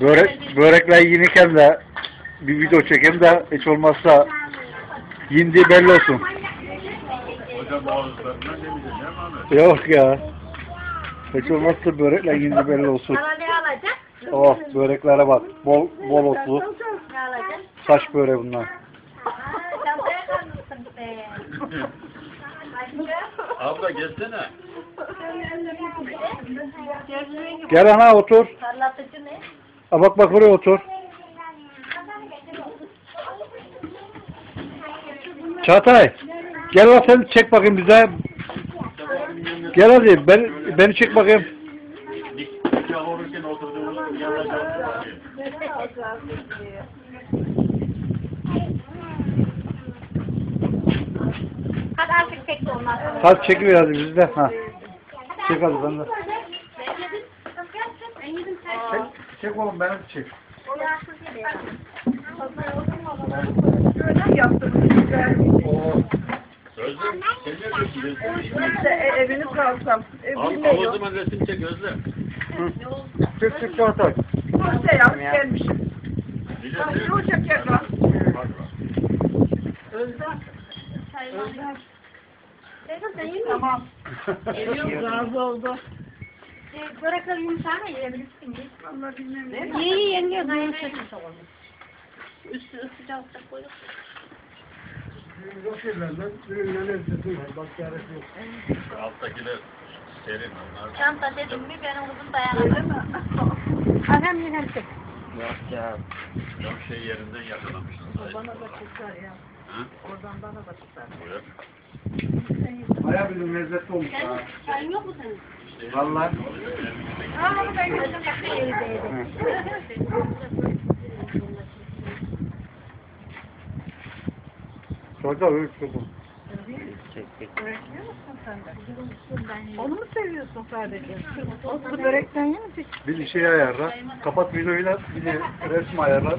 Börek, börekle yenirken de bir video çekeyim de hiç olmazsa yindi belli olsun. Hocam? Yok ya. Hiç olmazsa börekle yindi belli olsun. Sana ne alacak? Oh böreklere bak. Bol bol otlu. Ne alacak? Saç böreği bunlar. Çantaya kalmışsın be. Abla gelsene. Gel ana otur. Parlatıcı ne? Ha, bak bak oraya otur. Çağatay. Gel lan sen çek bakayım bize. Gel hadi ben, beni çek bakayım. Hadi artık tek de olmaz. Hadi çekiver hadi bizde. Ha. Çek hadi ben de. Ben yedim Çek, oğlum beni çek. Öyle yaptım güzel. Oo. Özlem, sen ne diyorsun? Resim İşte e, evini kalsam. Al, al o bilmiyor. zaman resim çek Özlem. Çek çek Çağatay. Şey yap gelmişim. Bir de- Hadi olacak ya lan. Bak, bak. Özlem. Özlem. sen yemiyor Tamam. Razı oldu. Börekler yumuşar mı yiyebilirsin? Vallahi bilmem ne. İyi iyi yeniyor. Yumuşak Üstü sıcak sıcak koyup. Alttakiler serin onlar. Çanta dedim mi benim uzun dayanamam. Adam yine çek. Cam şey yerinden yakalamışsın. Bana da çıkar ya. Oradan bana da çıkar. Buyur. Baya bizim lezzetli olmuş ha. Çayın yok mu senin? Vallahi. Aa ben gözüm yaktı evdeydim. Çocuk öyle de? Onu mu seviyorsun sadece? Otlu börekten yiyor musun? Bir şey ayarla. Kapat videoyu da bir de resim ayarla.